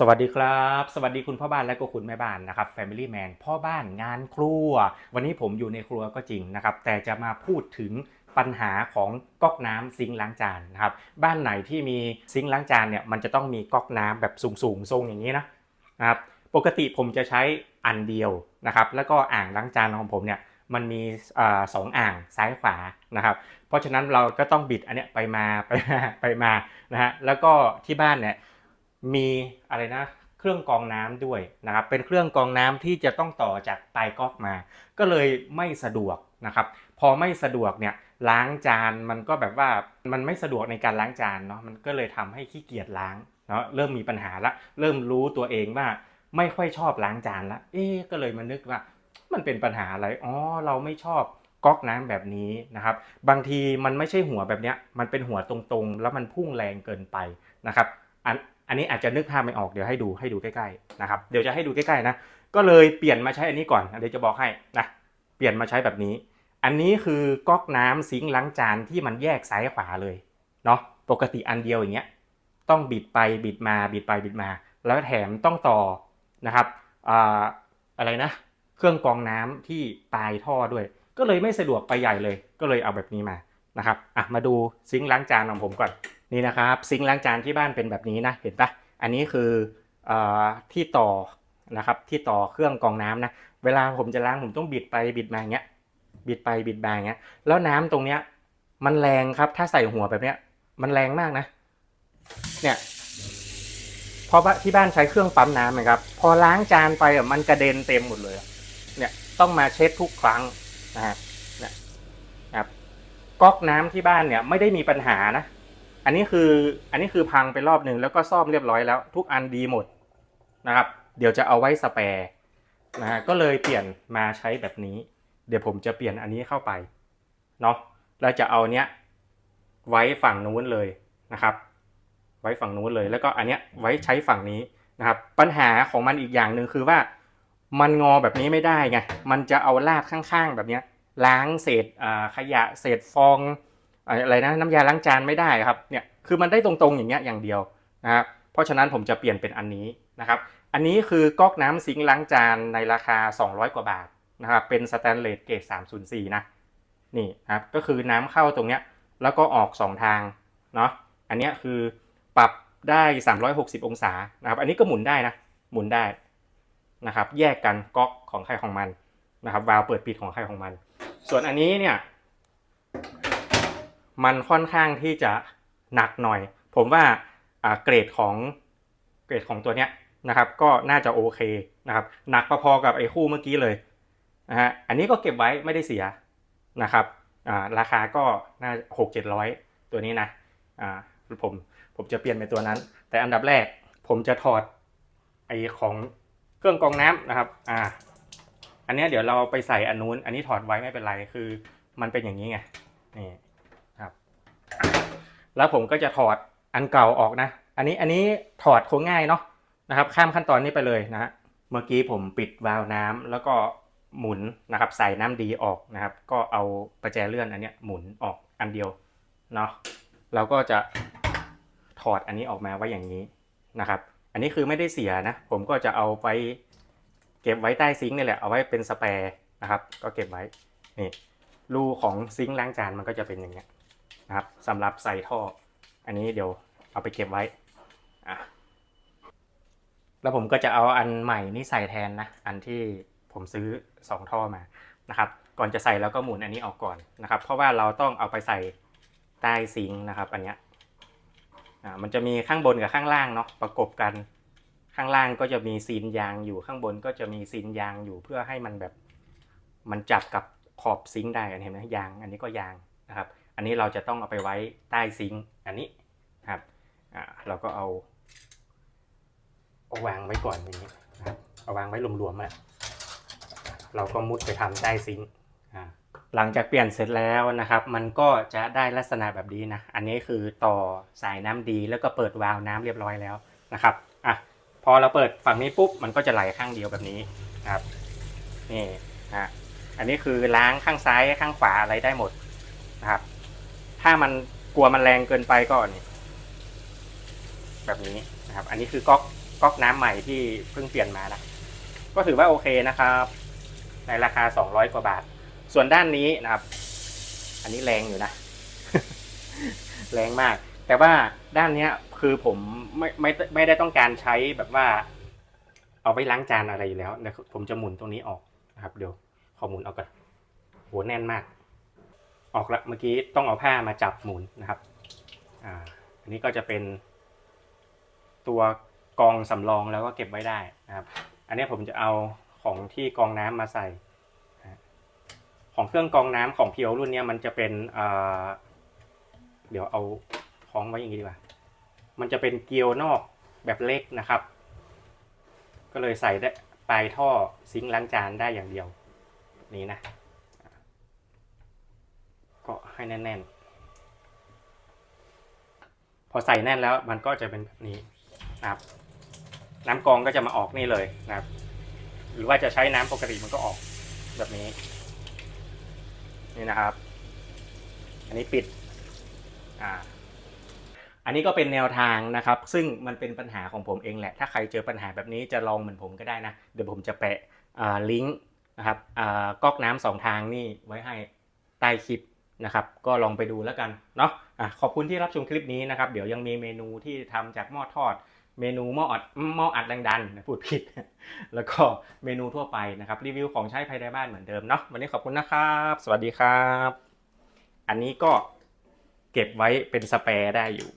สวัสดีครับ สวัสดีคุณพ่อบ้านและก็คุณแม่บ้านนะครับ Family Man พ่อบ้านงานครัว วันนี้ผมอยู่ในครัวก็จริงนะครับ แต่จะมาพูดถึงปัญหาของก๊อกน้ำซิงล้างจานนะครับ บ้านไหนที่มีซิงล้างจานเนี่ยมันจะต้องมีก๊อกน้ำแบบสูงๆทรงอย่างนี้นะนะครับ ปกติผมจะใช้อันเดียวนะครับ แล้วก็อ่างล้างจานของผมเนี่ยมันมีสองอ่างซ้ายขวานะครับ เพราะฉะนั้นเราก็ต้องบิดอันเนี้ยไปมาไปมาไปมานะฮะ แล้วก็ที่บ้านเนี่ย มีอะไรนะเครื่องกรองน้ำด้วยนะครับเป็นเครื่องกรองน้ำที่จะต้องต่อจากปลายก๊อกมา ก็เลยไม่สะดวกนะครับพอไม่สะดวกเนี่ยล้างจานมันก็แบบว่ามันไม่สะดวกในการล้างจานเนาะมันก็เลยทำให้ขี้เกียจล้างเนาะเริ่มมีปัญหาละเริ่มรู้ตัวเองว่าไม่ค่อยชอบล้างจานละเอ๊ก็เลยมานึกว่า มันเป็นปัญหาอะไรอ๋อเราไม่ชอบก๊อกน้ำแบบนี้นะครับ บางทีมันไม่ใช่หัวแบบเนี้ยมันเป็นหัวตรงๆ แล้วมันพุ่งแรงเกินไปนะครับอัน อันนี้อาจจะนึกภาพไม่ออกเดี๋ยวให้ดูให้ดูใกล้ๆนะครับเดี๋ยวจะให้ดูใกล้ๆนะก็เลยเปลี่ยนมาใช้อันนี้ก่อนเดี๋ยวจะบอกให้นะเปลี่ยนมาใช้แบบนี้ อันนี้คือก๊อกน้ำซิงค์ล้างจานที่มันแยกซ้ายขวาเลยเนาะปกติอันเดียวอย่างเงี้ยต้องบิดไปบิดมาบิดไปบิดมา แล้วแถมต้องต่อนะครับออะไรนะ เครื่องกรองน้ำที่ปลายท่อด้วย ก็เลยไม่สะดวกไปใหญ่เลย ก็เลยเอาแบบนี้มานะครับอะมาดูซิงค์ล้างจานของผมก่อน นี่นะครับซิงค์ล้างจานที่บ้านเป็นแบบนี้นะเห็นปะอันนี้คืออที่ต่อนะครับที่ต่อเครื่องกรองน้ำนะเวลาผมจะล้างผมต้องบิดไปบิดมาอย่างเงี้ยบิดไปบิดมาอย่างเงี้ยแล้วน้ำตรงเนี้ยมันแรงครับถ้าใส่หัวแบบเนี้ยมันแรงมากนะ เนี่ยเพราะว่าที่บ้านใช้เครื่องปั๊มน้ำนะครับ พอล้างจานไปอะมันกระเด็นเต็มหมดเลย เนี่ยต้องมาเช็ดทุกครั้งนะฮะเนี่ยนะครับก๊อกน้ำที่บ้านเนี่ยไม่ได้มีปัญหานะ อันนี้คืออันนี้คือพังไปรอบหนึ่งแล้วก็ซ่อมเรียบร้อยแล้ว ทุกอันดีหมดนะครับ เดี๋ยวจะเอาไว้สแปร์นะฮะก็เลยเปลี่ยนมาใช้แบบนี้ เดี๋ยวผมจะเปลี่ยนอันนี้เข้าไปเนาะเราจะเอาเนี้ยไว้ฝั่งนู้นเลยนะครับ ไว้ฝั่งนู้นเลยแล้วก็อันเนี้ยไว้ใช้ฝั่งนี้นะครับ ปัญหาของมันอีกอย่างหนึ่งคือว่ามันงอแบบนี้ไม่ได้ไง มันจะเอาลากข้างๆ แบบเนี้ยล้างเศษขยะเศษฟอง อะไรนะน้ำยาล้างจานไม่ได้ครับเนี่ยคือมันได้ตรงๆอย่างเงี้ยอย่างเดียวนะครับเพราะฉะนั้นผมจะเปลี่ยนเป็นอันนี้นะครับ อันนี้คือก๊อกน้ำซิงค์ล้างจานในราคา 200 กว่าบาทนะครับเป็นสแตนเลสเกรด304 นะนี่ครับก็คือน้ำเข้าตรงเนี้ยแล้วก็ออก 2 ทางเนาะอันเนี้ยคือปรับได้ 360 องศานะครับ อันนี้ก็หมุนได้นะหมุนได้นะครับ แยกกันก๊อกของใครของมันนะครับวาล์วเปิดปิดของใครของมัน ส่วนอันนี้เนี่ย มันค่อนข้างที่จะหนักหน่อย ผมว่าเกรดของเกรดของตัวเนี้ยนะครับก็น่าจะโอเคนะครับหนักพอๆกับไอ้คู่เมื่อกี้เลยนะฮะอันนี้ก็เก็บไว้ไม่ได้เสียนะครับราคาก็น่าหกเจ็ดร้อยตัวนี้นะอ่าผมผมจะเปลี่ยนเป็นตัวนั้น แต่อันดับแรกผมจะถอดไอ้ของเครื่องกรองน้ำนะครับอ่าอันนี้เดี๋ยวเราไปใส่อันนู้นอันนี้ถอดไว้ไม่เป็นไรคือมันเป็นอย่างนี้ไงนี่ แล้วผมก็จะถอดอันเก่าออกนะ อันนี้อันนี้ถอดคงง่ายเนาะนะครับ ข้ามขั้นตอนนี้ไปเลยนะฮะเมื่อกี้ผมปิดวาล์วน้ำแล้วก็หมุนนะครับ ใส่น้ำดีออกนะครับ ก็เอาประแจเลื่อนอันเนี้ยหมุนออกอันเดียวเนาะเราก็จะถอดอันนี้ออกมาไว้อย่างนี้นะครับ อันนี้คือไม่ได้เสียนะ ผมก็จะเอาไปเก็บไว้ใต้ซิงค์นี่แหละเอาไว้เป็นสแปร์นะครับ ก็เก็บไว้นี่รูของซิงค์ล้างจานมันก็จะเป็นอย่างเงี้ย นะครับสำหรับใส่ท่อ อันนี้เดี๋ยวเอาไปเก็บไว้อะแล้วผมก็จะเอาอันใหม่นี่ใส่แทนนะ อันที่ผมซื้อสองท่อมานะครับ ก่อนจะใส่แล้วก็หมุนอันนี้ออกก่อนนะครับ เพราะว่าเราต้องเอาไปใส่ใต้ซิงนะครับ อันเนี้ยอ่ามันจะมีข้างบนกับข้างล่างเนาะประกบกันข้างล่างก็จะมีซีนยางอยู่ข้างบนก็จะมีซีนยางอยู่เพื่อให้มันแบบมันจับกับขอบซิงได้อันเห็นไหมยาง อันนี้ก็ยางนะครับ อันนี้เราจะต้องเอาไปไว้ใต้ซิงค์อันนี้นะครับอ่าเราก็เอาเอาวางไว้ก่อนอย่างนี้นะครับเอาวางไว้รวมๆอะเราก็มุดไปทำใต้ซิงค์หลังจากเปลี่ยนเสร็จแล้วนะครับ มันก็จะได้ลักษณะแบบนี้นะ อันนี้คือต่อสายน้ำดีแล้วก็เปิดวาล์วน้ำเรียบร้อยแล้วนะครับอะพอเราเปิดฝั่งนี้ปุ๊บมันก็จะไหลข้างเดียวแบบนี้นะครับนี่นะอันนี้คือล้างข้างซ้ายข้างขวาอะไรได้หมดนะครับ ถ้ามันกลัวมันแรงเกินไปก็นี่แบบนี้นะครับ อันนี้คือก๊อกก๊อกน้ำใหม่ที่เพิ่งเปลี่ยนมานะก็ถือว่าโอเคนะครับ ในราคา 200 กว่าบาท ส่วนด้านนี้นะครับ อันนี้แรงอยู่นะ แรงมาก แต่ว่าด้านเนี้ยคือผมไม่ไม่ไม่ได้ต้องการใช้แบบว่า เอาไว้ล้างจานอะไรอยู่แล้วเดี๋ยวผมจะหมุนตรงนี้ออกนะครับ เดี๋ยวขอหมุนออกก่อนโหแน่นมาก ออกละเมื่อกี้ต้องเอาผ้ามาจับหมุนนะครับอ่าอันนี้ก็จะเป็นตัวกองสำรองแล้วก็เก็บไว้ได้นะครับ อันนี้ผมจะเอาของที่กองน้ำมาใส่ ของเครื่องกองน้ำของเพียวรุ่นนี้มันจะเป็นเเดี๋ยวเอาคล้องไว้อย่างนี้ดีกว่า มันจะเป็นเกลียวนอกแบบเล็กนะครับ ก็เลยใส่ได้ปลายท่อซิงค์ล้างจานได้อย่างเดียว นี้นะ ให้แน่น ๆ พอใส่แน่นแล้วมันก็จะเป็นแบบนี้นะครับ น้ำกองก็จะมาออกนี่เลยนะครับ หรือว่าจะใช้น้ำปกติมันก็ออกแบบนี้ นี่นะครับ อันนี้ปิด อ่าอันนี้ก็เป็นแนวทางนะครับ ซึ่งมันเป็นปัญหาของผมเองแหละ ถ้าใครเจอปัญหาแบบนี้จะลองเหมือนผมก็ได้นะ เดี๋ยวผมจะแปะลิงก์นะครับก๊อกน้ำสองทางนี่ไว้ให้ใต้คลิป นะครับก็ลองไปดูแล้วกันเนาะอะขอบคุณที่รับชมคลิปนี้นะครับ เดี๋ยวยังมีเมนูที่ทำจากหม้อทอด เมนูหม้ออัดหม้ออัดแรงดันพูดผิด แล้วก็เมนูทั่วไปนะครับรีวิวของใช้ภายในบ้านเหมือนเดิมเนาะวันนี้ขอบคุณนะครับ สวัสดีครับ อันนี้ก็เก็บไว้เป็นสเปร์ได้อยู่